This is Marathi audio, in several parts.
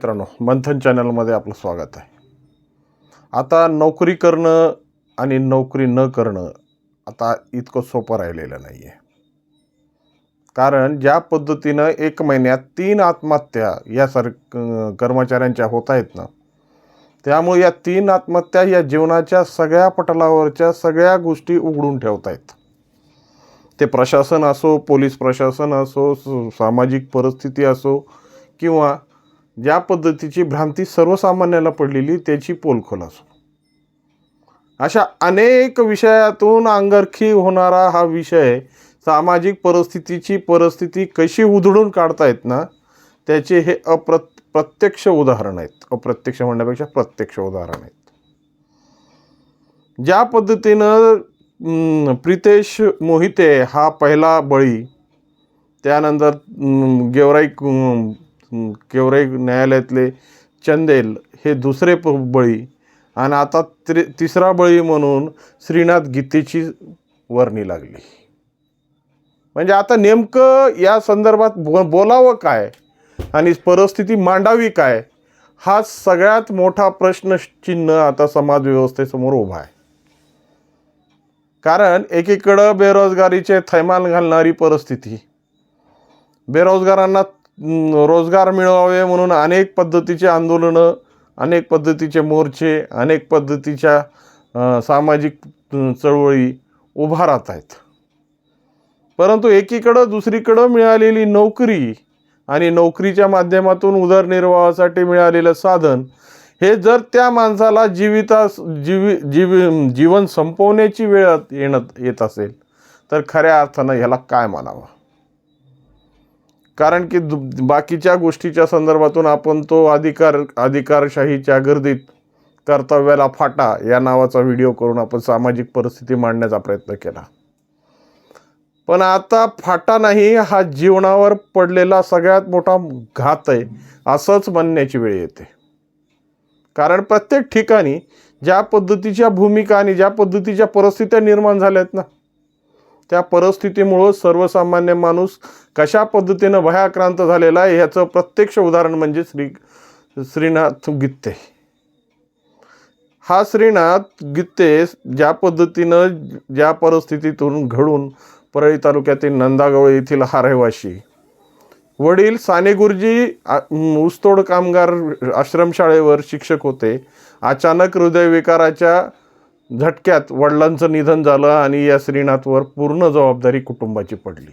मित्रांनो मंथन चॅनलमध्ये आपलं स्वागत आहे. आता नोकरी करणं आणि नोकरी न करणं आता इतकं सोपं राहिलेलं नाही आहे कारण ज्या पद्धतीनं एक महिन्यात तीन आत्महत्या या सर कर्मचाऱ्यांच्या होत आहेत ना त्यामुळे या तीन आत्महत्या या जीवनाच्या सगळ्या पटलावरच्या सगळ्या गोष्टी उघडून ठेवत आहेत. ते प्रशासन असो पोलीस प्रशासन असो सामाजिक परिस्थिती असो किंवा ज्या पद्धतीची भ्रांती सर्वसामान्याला पडलेली त्याची पोलखोल असो. अशा अनेक विषयातून अंगरखी होणारा हा विषय सामाजिक परिस्थितीची परिस्थिती कशी उधळून काढतायत ना त्याचे हे अप्र प्रत्यक्ष उदाहरण आहेत. अप्रत्यक्ष म्हणण्यापेक्षा प्रत्यक्ष उदाहरण आहेत. ज्या पद्धतीनं प्रितेश मोहिते हा पहिला बळी त्यानंतर गेवराई केवराई न्यायालयातले चंदेल हे दुसरे प बळी आणि आता त्रि तिसरा बळी म्हणून श्रीनाथ गीतेची वर्णी लागली. म्हणजे आता नेमकं या संदर्भात बो बोलावं काय आणि परिस्थिती मांडावी काय हा सगळ्यात मोठा प्रश्नचिन्ह आता समाज व्यवस्थेसमोर उभा आहे. कारण एकीकडं बेरोजगारीचे थैमान घालणारी परिस्थिती बेरोजगारांना रोजगार मिळवावे म्हणून अनेक पद्धतीचे आंदोलनं अनेक पद्धतीचे मोर्चे अनेक पद्धतीच्या सामाजिक चळवळी उभा राहत आहेत. परंतु एकीकडं दुसरीकडं मिळालेली नोकरी आणि नोकरीच्या माध्यमातून उदरनिर्वाहासाठी मिळालेलं साधन हे जर त्या माणसाला जीविता जीवी जीवी जीवन संपवण्याची वेळ येणं येत असेल तर खऱ्या अर्थानं ह्याला काय मानावं कारण की दु- बाकीच्या गोष्टीच्या संदर्भातून आपण तो अधिकार अधिकारशाहीच्या गर्दीत कर्तव्याला फाटा या नावाचा व्हिडिओ करून आपण सामाजिक परिस्थिती मांडण्याचा प्रयत्न केला. पण आता फाटा नाही हा जीवनावर पडलेला सगळ्यात मोठा घात आहे असंच म्हणण्याची वेळ येते. कारण प्रत्येक ठिकाणी ज्या पद्धतीच्या भूमिका आणि ज्या पद्धतीच्या परिस्थित्या निर्माण झाल्या आहेत ना त्या परिस्थितीमुळं सर्वसामान्य माणूस कशा पद्धतीनं भयाक्रांत झालेला आहे ह्याचं प्रत्यक्ष उदाहरण म्हणजे श्री श्रीनाथ गित्ते. हा श्रीनाथ गित्ते ज्या पद्धतीनं ज्या परिस्थितीतून घडून परळी तालुक्यातील नंदागवळ येथील हा रहिवाशी. वडील साने गुरुजी ऊसतोड कामगार आश्रमशाळेवर शिक्षक होते. अचानक हृदयविकाराच्या झटक्यात वडिलांचं निधन झालं आणि या श्रीनाथवर पूर्ण जबाबदारी कुटुंबाची पडली.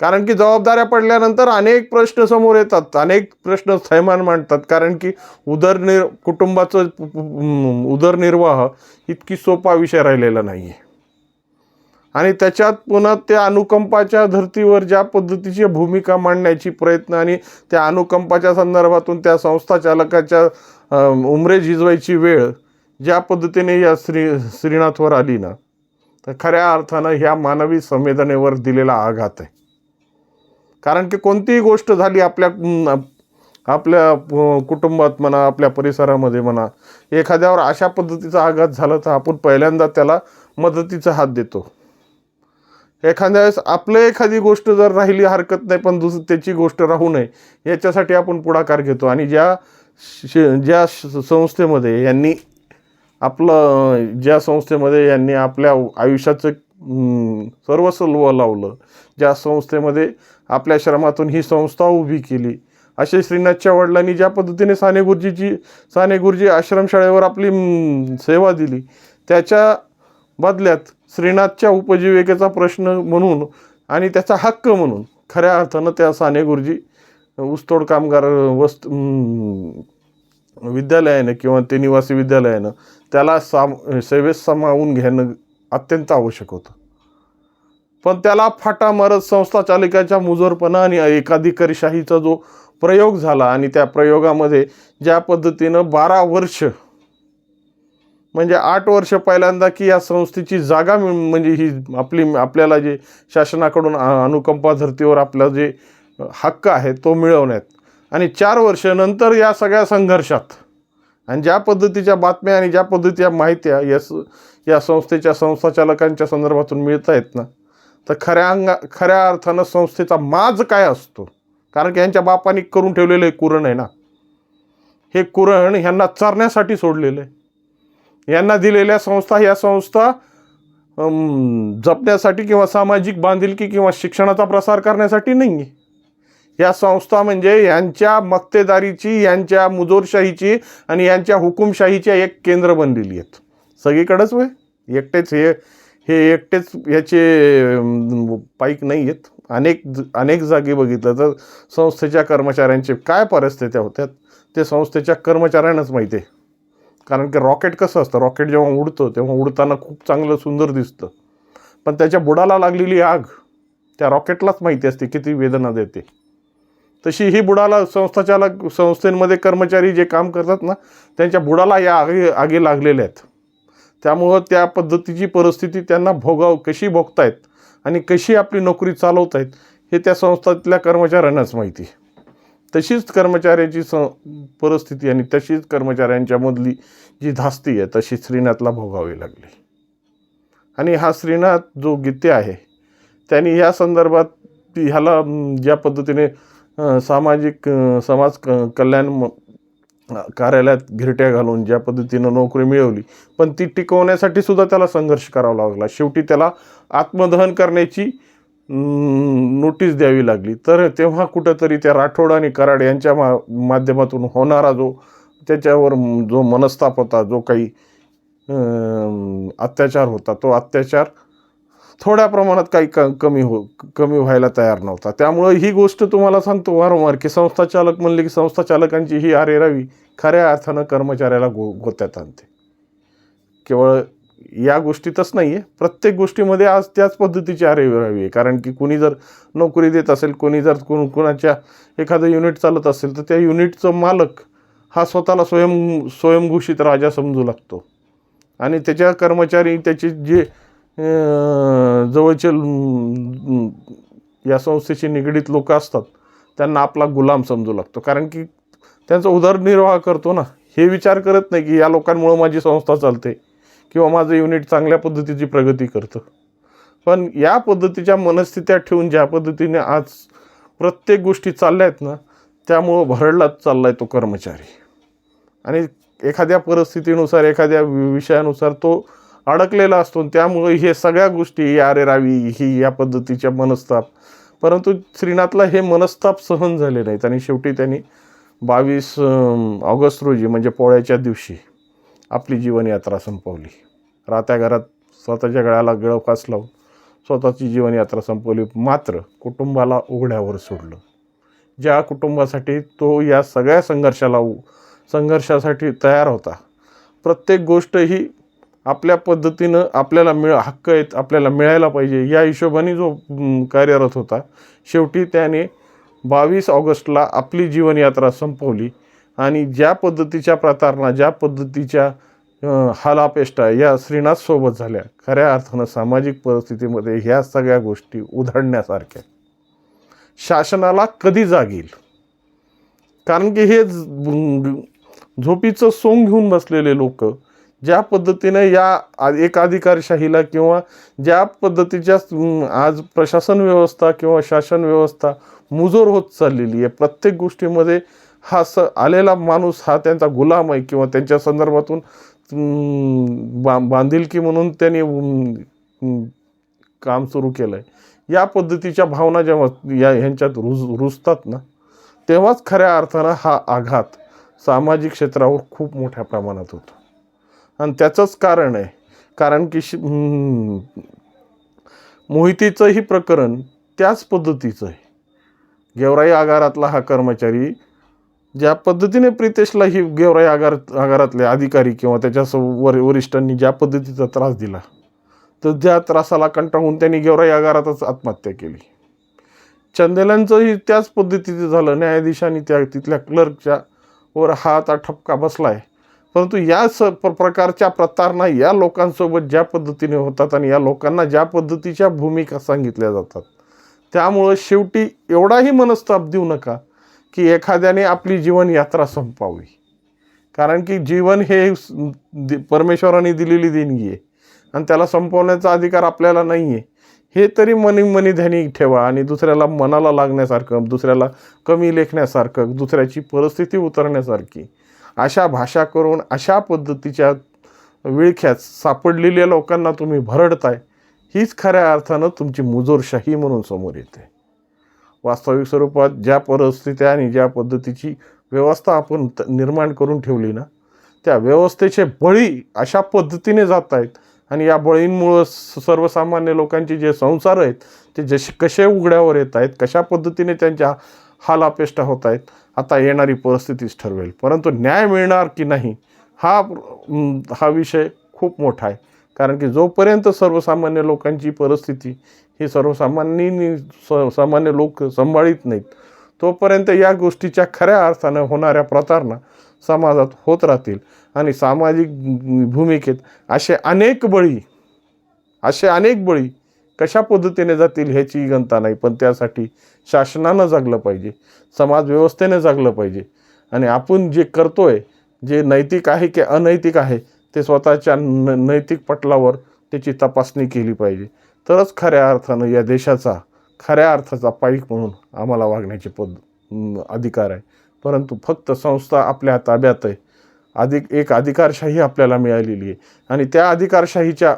कारण की जबाबदाऱ्या पडल्यानंतर अनेक प्रश्न समोर येतात अनेक प्रश्न थैमान मांडतात. कारण की उदरनिर कुटुंबाचं उदरनिर्वाह इतकी सोपा विषय राहिलेला नाही आहे आणि त्याच्यात पुन्हा त्या अनुकंपाच्या धर्तीवर ज्या पद्धतीची भूमिका मांडण्याची प्रयत्न आणि त्या अनुकंपाच्या संदर्भातून त्या संस्था चालकाच्या उमरे झिजवायची वेळ ज्या पद्धतीने या श्री श्रीनाथवर आली ना तर खऱ्या अर्थानं ह्या मानवी संवेदनेवर दिलेला आघात आहे. कारण की कोणतीही गोष्ट झाली आपल्या आपल्या कुटुंबात म्हणा आपल्या परिसरामध्ये म्हणा एखाद्यावर अशा पद्धतीचा आघात झाला तर आपण पहिल्यांदा त्याला मदतीचा हात देतो. एखाद्या वेळेस आपलं एखादी गोष्ट जर राहिली हरकत नाही पण दुस त्याची गोष्ट राहू नये याच्यासाठी आपण पुढाकार घेतो. आणि ज्या श- ज्या संस्थेमध्ये यांनी आपलं ज्या संस्थेमध्ये यांनी आपल्या आयुष्याचं सर्वस्व लोह लावलं ज्या संस्थेमध्ये आपल्या श्रमातून ही संस्था उभी केली असे श्रीनाथच्या वडिलांनी ज्या पद्धतीने साने गुरुजीची साने गुरुजी आश्रमशाळेवर आपली सेवा दिली त्याच्या बदल्यात श्रीनाथच्या उपजीविकेचा प्रश्न म्हणून आणि त्याचा हक्क म्हणून खऱ्या अर्थानं त्या साने गुरुजी ऊसतोड कामगार वस्त विद्यालयानं किंवा ते निवासी विद्यालयानं त्याला साम सेवेत सामावून घेणं अत्यंत आवश्यक होतं. पण त्याला फाटा मारत संस्था चालिकाच्या मुजोरपणा आणि एकाधिकारीशाहीचा जो प्रयोग झाला आणि त्या प्रयोगामध्ये ज्या पद्धतीनं बारा वर्ष म्हणजे आठ वर्ष पहिल्यांदा की या संस्थेची जागा म्हणजे ही आपली आपल्याला जे शासनाकडून अनुकंपा धर्तीवर आपला जे हक्क आहे तो मिळवण्यात आणि चार वर्ष नंतर या सगळ्या संघर्षात आणि ज्या पद्धतीच्या बातम्या आणि ज्या पद्धतीच्या माहित्या या स या संस्थेच्या संस्थाचालकांच्या संदर्भातून मिळत आहेत ना तर खऱ्या अंगा खऱ्या अर्थानं संस्थेचा माज काय असतो? कारण की यांच्या बापाने करून ठेवलेलं हे कुरण आहे ना. हे कुरण ह्यांना चरण्यासाठी सोडलेलं आहे. यांना दिलेल्या संस्था ह्या संस्था जपण्यासाठी किंवा सामाजिक बांधिलकी किंवा शिक्षणाचा प्रसार करण्यासाठी नाही आहे या संस्था म्हणजे यांच्या मक्तेदारीची यांच्या मुजोरशाहीची आणि यांच्या हुकुमशाहीच्या एक केंद्र बनलेली आहेत. सगळीकडंच वय एकटेच हे हे एकटेच याचे पाईक नाही आहेत. अनेक अनेक जागी बघितलं तर संस्थेच्या कर्मचाऱ्यांचे काय परिस्थित्या होत्यात ते संस्थेच्या कर्मचाऱ्यांनाच माहिती आहे. कारण की रॉकेट कसं असतं? रॉकेट जेव्हा उडतं तेव्हा उडताना खूप चांगलं सुंदर दिसतं. पण त्याच्या बुडाला लागलेली आग त्या रॉकेटलाच माहिती असते किती वेदना देते. तशी ही बुडाला संस्थाचालक संस्थेमध्ये कर्मचारी जे काम करतात ना त्यांच्या बुडाला या आगी आगी लागलेल्या आहेत त्यामुळं त्या पद्धतीची परिस्थिती त्यांना भोगाव कशी भोगतायत आणि कशी आपली नोकरी चालवतायत हे त्या संस्थेतल्या कर्मचाऱ्यांनाच माहिती आहे. तशीच कर्मचाऱ्याची स परिस्थिती आणि तशीच कर्मचाऱ्यांच्यामधली जी धास्ती आहे तशी श्रीनाथला भोगावी लागली आणि हा श्रीनाथ जो गीते आहे त्यांनी या संदर्भात ह्याला ज्या पद्धतीने सामाजिक समाज क कल्याण म- कार्यालयात घिरट्या घालून ज्या पद्धतीनं नोकरी मिळवली पण ती टिकवण्यासाठी सुद्धा त्याला संघर्ष करावा लागला. शेवटी त्याला आत्मदहन करण्याची नोटीस द्यावी लागली. तर तेव्हा कुठंतरी त्या राठोड आणि कराड यांच्या मा माध्यमातून होणारा जो त्याच्यावर जो मनस्ताप होता जो काही अत्याचार होता तो अत्याचार थोड्या प्रमाणात काही क कमी हो कमी व्हायला तयार नव्हता. त्यामुळं ही गोष्ट तुम्हाला सांगतो वारंवार की संस्था चालक म्हणले की संस्था चालकांची ही आरेरावी खऱ्या अर्थानं कर्मचाऱ्याला गो गोत्यात आणते. केवळ या गोष्टीतच नाही आहे प्रत्येक गोष्टीमध्ये आज त्याच पद्धतीची आरेरावी आहे. कारण की कुणी जर नोकरी देत असेल कोणी जर कोण कोणाच्या एखादं युनिट चालत असेल तर त्या युनिटचं मालक हा स्वतःला स्वयं स्वयंघोषित राजा समजू लागतो. आणि त्याच्या कर्मचारी त्याचे जे जवळचे या संस्थेशी निगडीत लोक असतात त्यांना आपला गुलाम समजू लागतो. कारण की त्यांचा उदरनिर्वाह करतो ना हे विचार करत नाही की या लोकांमुळं माझी संस्था चालते किंवा माझं युनिट चांगल्या पद्धतीची प्रगती करतं. पण या पद्धतीच्या मनस्थित्या ठेवून ज्या पद्धतीने आज प्रत्येक गोष्टी चालल्या आहेत ना त्यामुळं भरडलाच चालला आहे तो कर्मचारी. आणि एखाद्या परिस्थितीनुसार एखाद्या विषयानुसार तो अडकलेला असतो. त्यामुळे हे सगळ्या गोष्टी अरे रावी ही या पद्धतीच्या मनस्ताप. परंतु श्रीनाथला हे मनस्ताप सहन झाले नाहीत आणि शेवटी त्यांनी बावीस ऑगस्ट रोजी म्हणजे पोळ्याच्या दिवशी आपली जीवनयात्रा संपवली. रात्या घरात स्वतःच्या गळ्याला गळफास लावून स्वतःची जीवनयात्रा संपवली. मात्र कुटुंबाला उघड्यावर सोडलं. ज्या कुटुंबासाठी तो या सगळ्या संघर्षाला उ- संघर्षासाठी तयार होता प्रत्येक गोष्ट ही आपल्या पद्धतीनं आपल्याला मिळ हक्क आहेत आपल्याला मिळायला पाहिजे या हिशोबाने जो कार्यरत होता शेवटी त्याने बावीस ऑगस्टला आपली जीवनयात्रा संपवली. आणि ज्या पद्धतीच्या प्रतारणा ज्या पद्धतीच्या हालापेष्टा या श्रीनाथसोबत झाल्या खऱ्या अर्थानं सामाजिक परिस्थितीमध्ये ह्या सगळ्या गोष्टी उधळण्यासारख्या. शासनाला कधी जागील कारण की हे झोपीचं सोंग घेऊन बसलेले लोक ज्या पद्धतीने या एकाधिकारशाहीला एक अधिकारशाहीला किंवा ज्या पद्धतीच्या आज प्रशासन व्यवस्था किंवा शासन व्यवस्था मुजोर होत चाललेली आहे प्रत्येक गोष्टीमध्ये हा स आलेला माणूस हा त्यांचा गुलाम आहे किंवा त्यांच्या संदर्भातून बा बांधिलकी म्हणून त्यांनी काम सुरू केलं आहे या पद्धतीच्या भावना जेव्हा या ह्यांच्यात रुज रुजतात ना तेव्हाच खऱ्या अर्थानं हा आघात सामाजिक क्षेत्रावर खूप मोठ्या प्रमाणात होतो. आणि त्याचंच कारण आहे. कारण की शि मोहितीचंही प्रकरण त्याच पद्धतीचं आहे. गेवराई आगारातला हा कर्मचारी ज्या पद्धतीने प्रितेशला ही गेवराई आगार आगारातले अधिकारी किंवा त्याच्या वर वरिष्ठांनी ज्या पद्धतीचा त्रास दिला तर त्या त्रासाला कंटाळून त्यांनी गेवराई आगारातच आत्महत्या केली. चंदेलांचंही त्याच पद्धतीचं झालं. न्यायाधीशांनी त्या तिथल्या क्लर्कच्या वर हा आता ठपका आहे परंतु या स प्र- प्रकारच्या प्रतारणा या लोकांसोबत ज्या पद्धतीने होतात आणि या लोकांना ज्या पद्धतीच्या भूमिका सांगितल्या जातात त्यामुळं शेवटी एवढाही मनस्ताप देऊ नका की एखाद्याने आपली जीवनयात्रा संपावी कारण की जीवन हे परमेश्वराने दिलेली देणगी आहे आणि त्याला संपवण्याचा अधिकार आपल्याला नाही आहे हे तरी मनी मनी ध्यानी ठेवा आणि दुसऱ्याला मनाला लागण्यासारखं दुसऱ्याला कमी लेखण्यासारखं दुसऱ्याची परिस्थिती उतरण्यासारखी अशा भाषा करून अशा पद्धतीच्या विळख्यात सापडलेल्या लोकांना तुम्ही भरडताय हीच खऱ्या अर्थानं तुमची मुजोरशाही म्हणून समोर येते. वास्तविक स्वरूपात ज्या परिस्थित्या आणि ज्या पद्धतीची व्यवस्था आपण त- निर्माण करून ठेवली ना त्या व्यवस्थेचे बळी अशा पद्धतीने जात आहेत आणि या बळींमुळं स- सर्वसामान्य लोकांचे जे संसार आहेत ते जसे कसे उघड्यावर येत आहेत कशा पद्धतीने त्यांच्या हालापेष्टा होत आहेत आता येणारी परिस्थितीच ठरवेल. परंतु न्याय मिळणार की नाही हा हा विषय खूप मोठा आहे. कारण की जोपर्यंत सर्वसामान्य लोकांची परिस्थिती ही सर्वसामान्यांनी स सामान्य लोक सांभाळीत नाहीत तोपर्यंत या गोष्टीच्या खऱ्या अर्थानं होणाऱ्या प्रतारणा समाजात होत राहतील. आणि सामाजिक भूमिकेत असे अनेक बळी असे अनेक बळी कशा पद्धतीने जातील ह्याची गणता नाही पण त्यासाठी शासनानं जगलं पाहिजे समाज व्यवस्थेने जगलं पाहिजे. आणि आपण जे करतोय जे नैतिक आहे की अनैतिक आहे ते स्वतःच्या न नैतिक पटलावर त्याची तपासणी केली पाहिजे. तरच खऱ्या अर्थानं या देशाचा खऱ्या अर्थाचा पाईक म्हणून आम्हाला वागण्याची पद अधिकार आहे. परंतु फक्त संस्था आपल्या ताब्यात आहे. अधिक एक अधिकारशाही आपल्याला मिळालेली आहे. आणि त्या अधिकारशाहीच्या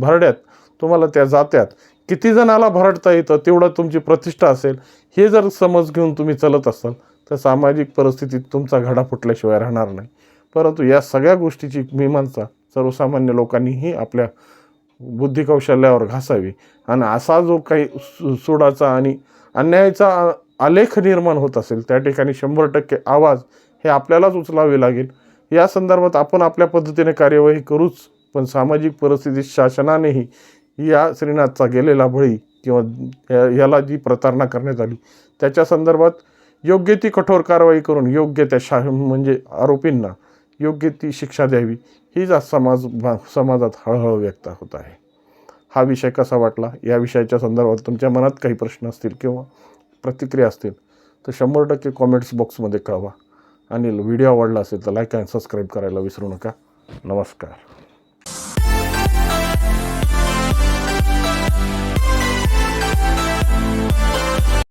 भरड्यात तुम्हाला त्या जात्यात किती जणाला भरडता येतं तेवढं तुमची प्रतिष्ठा असेल हे जर समज घेऊन तुम्ही चलत असाल तर सामाजिक परिस्थितीत तुमचा घडा फुटल्याशिवाय राहणार नाही. परंतु या सगळ्या गोष्टीची मीमांसा सर्वसामान्य लोकांनीही आपल्या बुद्धिकौशल्यावर घासावी. आणि असा जो काही सु सुडाचा आणि अन्यायाचा आलेख निर्माण होत असेल त्या ठिकाणी शंभर टक्के आवाज हे आपल्यालाच उचलावे लागेल. या संदर्भात आपण आपल्या पद्धतीने कार्यवाही करूच पण सामाजिक परिस्थितीत शासनानेही या श्रीनाथचा गेलेला बळी किंवा या- याला जी प्रतारणा करण्यात आली त्याच्या संदर्भात योग्य ती कठोर कारवाई करून योग्य त्या शा म्हणजे आरोपींना योग्य ती शिक्षा द्यावी हीच आज समाज भा- समाजात हळहळ व्यक्त होत आहे. हा विषय कसा वाटला? या विषयाच्या संदर्भात तुमच्या मनात काही प्रश्न असतील किंवा प्रतिक्रिया असतील तर शंभर टक्के कॉमेंट्स बॉक्समध्ये कळवा. आणि व्हिडिओ आवडला असेल तर लाईक आणि सबस्क्राईब करायला विसरू नका. नमस्कार.